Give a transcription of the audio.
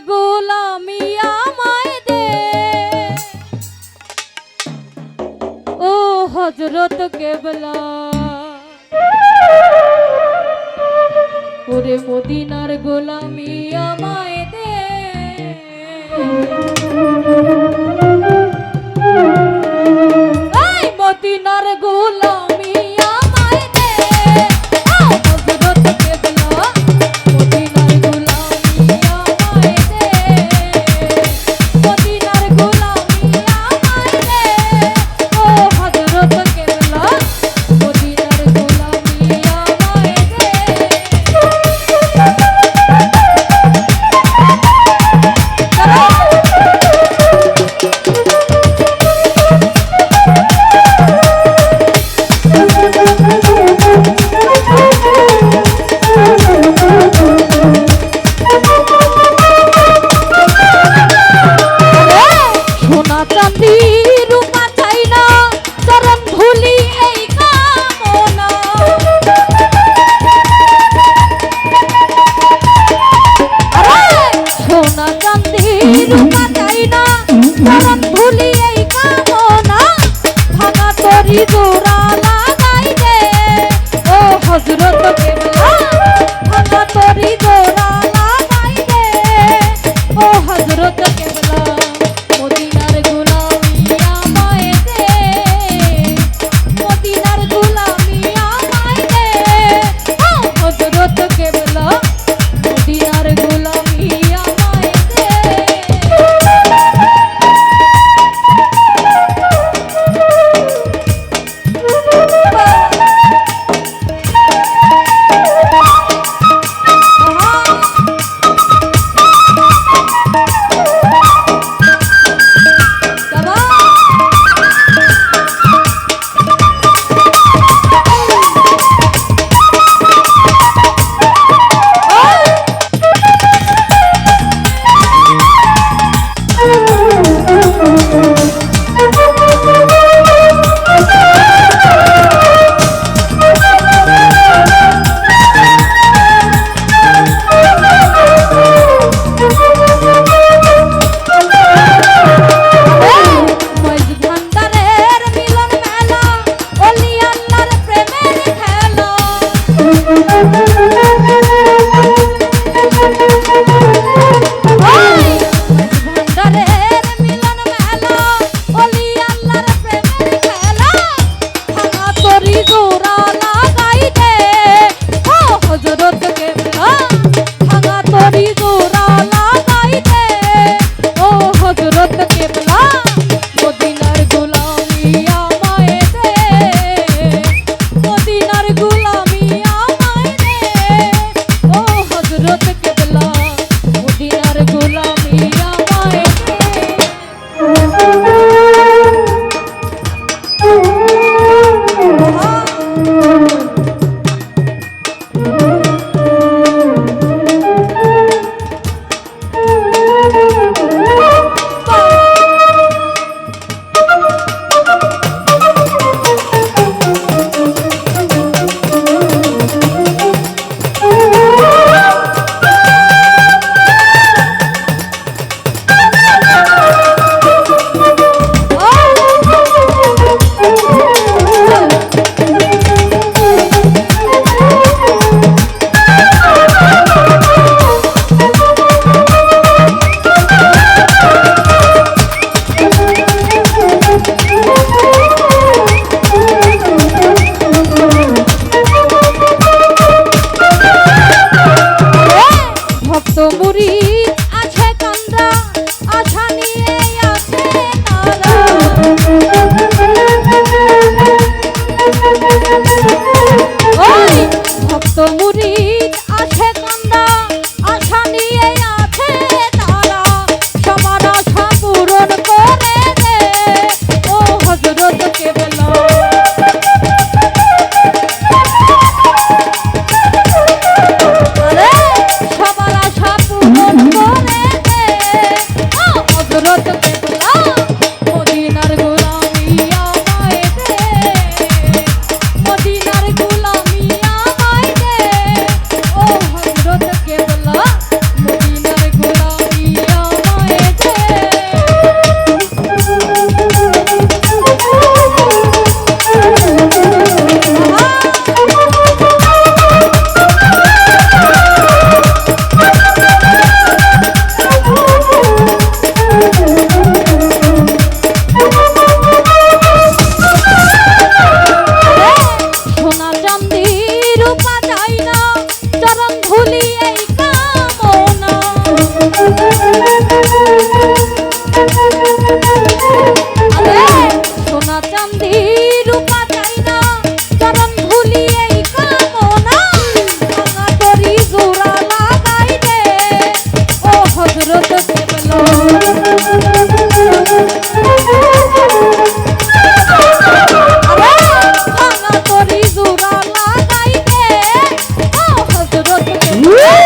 গোলামি আমায় দে। ও হজরত কেবলা। ওরে মদিনার গোলামি আমায় দে। হজরত